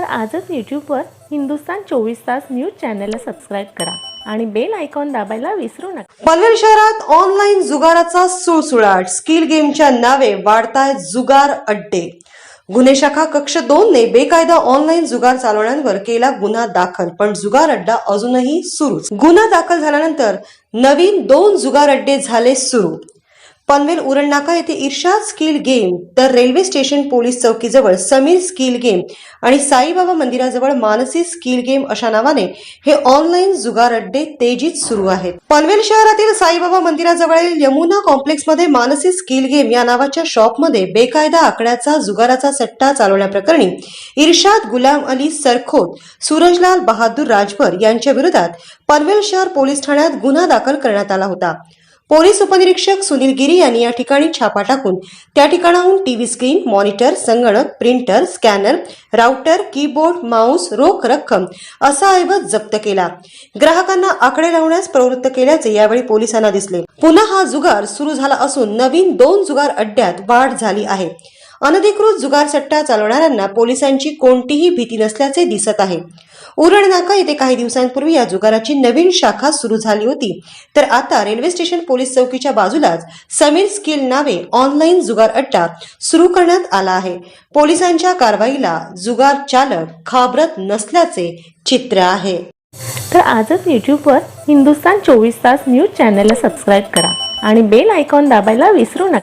तर आजच यूट्यूबवर हिंदुस्तान चोवीस तास न्यूज चॅनलला सबस्क्राईब करा आणि बेल आयकॉन दाबायला विसरू नका. पनवेल शहरात ऑनलाईन जुगाराचा सुळसुळाट. स्किल गेमच्या नावे वाढतायत जुगार अड्डे. गुन्हे शाखा कक्ष दोन ने बेकायदा ऑनलाईन जुगार चालवण्यांवर केला गुन्हा दाखल पण जुगार अड्डा अजूनही सुरूच. गुन्हा दाखल झाल्यानंतर नवीन दोन जुगार अड्डे झाले सुरू. पनवेल उरणनाका येथे इर्शाद स्किल गेम तर रेल्वे स्टेशन पोलीस चौकीजवळ समीर स्किल गेम आणि साईबाबा मंदिराजवळ मानसी स्किल गेम अशा नावाने हे ऑनलाईन जुगार अड्डे तेजीत सुरू आहेत. पनवेल शहरातील साईबाबा मंदिराजवळील यमुना कॉम्प्लेक्समध्ये मानसी स्किल गेम या नावाच्या शॉपमध्ये बेकायदा आकड्याचा जुगाराचा सट्टा चालवण्याप्रकरणी इर्शाद गुलाम अली सरखोत सूरजलाल बहादूर राजभर यांच्या विरोधात पनवेल शहर पोलीस ठाण्यात गुन्हा दाखल करण्यात आला होता. पोलीस उपनिरीक्षक सुनील गिरी यांनी या ठिकाणी छापा टाकून त्या ठिकाणाहून टीव्ही स्क्रीन मॉनिटर संगणक printer scanner router keyboard mouse रोख रक्कम असा ऐवज जप्त केला. ग्राहकांना आकडे लावण्यास प्रवृत्त केल्याचे यावेळी पोलिसांना दिसले. पुन्हा हा जुगार सुरू झाला असून नवीन दोन जुगार अड्ड्यात वाढ झाली आहे. अनधिकृत जुगार सट्टा चालवणाऱ्यांना पोलिसांची कोणतीही भीती नसल्याचे दिसत आहे. उरण नाका येथे काही दिवसांपूर्वी या जुगाराची नवीन शाखा सुरू झाली होती. तर आता रेल्वे स्टेशन पोलीस चौकीच्या बाजूलाच समीर स्किल नावे ऑनलाईन जुगार अड्डा सुरू करण्यात आला आहे. पोलिसांच्या कारवाईला जुगार चालक खाबरत नसल्याचे चित्र आहे. तर आजच यूट्यूबवर हिंदुस्तान चोवीस तास न्यूज चॅनलला सबस्क्राईब करा आणि बेल आयकॉन दाबायला विसरू नका.